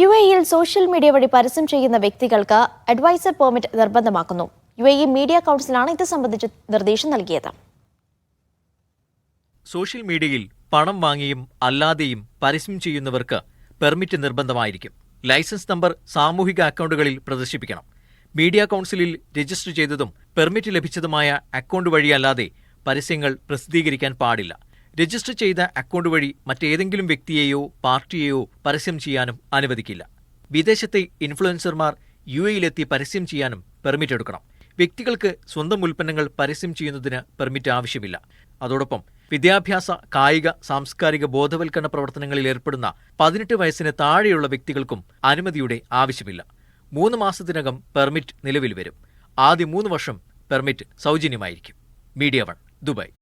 U എയിൽ social media വഴി പരസ്യം ചെയ്യുന്ന വ്യക്തികൾക്ക് അഡ്വൈസർ പെർമിറ്റ് നിർബന്ധമാക്കുന്നു. യു എ മീഡിയ കൗൺസിലാണ് ഇത് സംബന്ധിച്ച് നിർദ്ദേശം നൽകിയത്. സോഷ്യൽ മീഡിയയിൽ പണം വാങ്ങിയും അല്ലാതെയും പരസ്യം ചെയ്യുന്നവർക്ക് പെർമിറ്റ് നിർബന്ധമായിരിക്കും. ലൈസൻസ് നമ്പർ സാമൂഹിക അക്കൗണ്ടുകളിൽ പ്രദർശിപ്പിക്കണം. മീഡിയ കൗൺസിലിൽ രജിസ്റ്റർ ചെയ്തതും പെർമിറ്റ് ലഭിച്ചതുമായ അക്കൗണ്ട് വഴിയല്ലാതെ പരസ്യങ്ങൾ പ്രസിദ്ധീകരിക്കാൻ പാടില്ല. രജിസ്റ്റർ ചെയ്ത അക്കൗണ്ട് വഴി മറ്റേതെങ്കിലും വ്യക്തിയെയോ പാർട്ടിയെയോ പരസ്യം ചെയ്യാനും അനുവദിക്കില്ല. വിദേശത്തെ ഇൻഫ്ലുവൻസർമാർ യു എയിലെത്തി പരസ്യം ചെയ്യാനും പെർമിറ്റ് എടുക്കണം. വ്യക്തികൾക്ക് സ്വന്തം ഉൽപ്പന്നങ്ങൾ പരസ്യം ചെയ്യുന്നതിന് പെർമിറ്റ് ആവശ്യമില്ല. അതോടൊപ്പം വിദ്യാഭ്യാസ കായിക സാംസ്കാരിക ബോധവൽക്കരണ പ്രവർത്തനങ്ങളിൽ ഏർപ്പെടുന്ന പതിനെട്ട് വയസ്സിന് താഴെയുള്ള വ്യക്തികൾക്കും അനുമതിയുടെ ആവശ്യമില്ല. മൂന്ന് മാസത്തിനകം പെർമിറ്റ് നിലവിൽ വരും. ആദ്യ മൂന്ന് വർഷം പെർമിറ്റ് സൗജന്യമായിരിക്കും. Media one Dubai.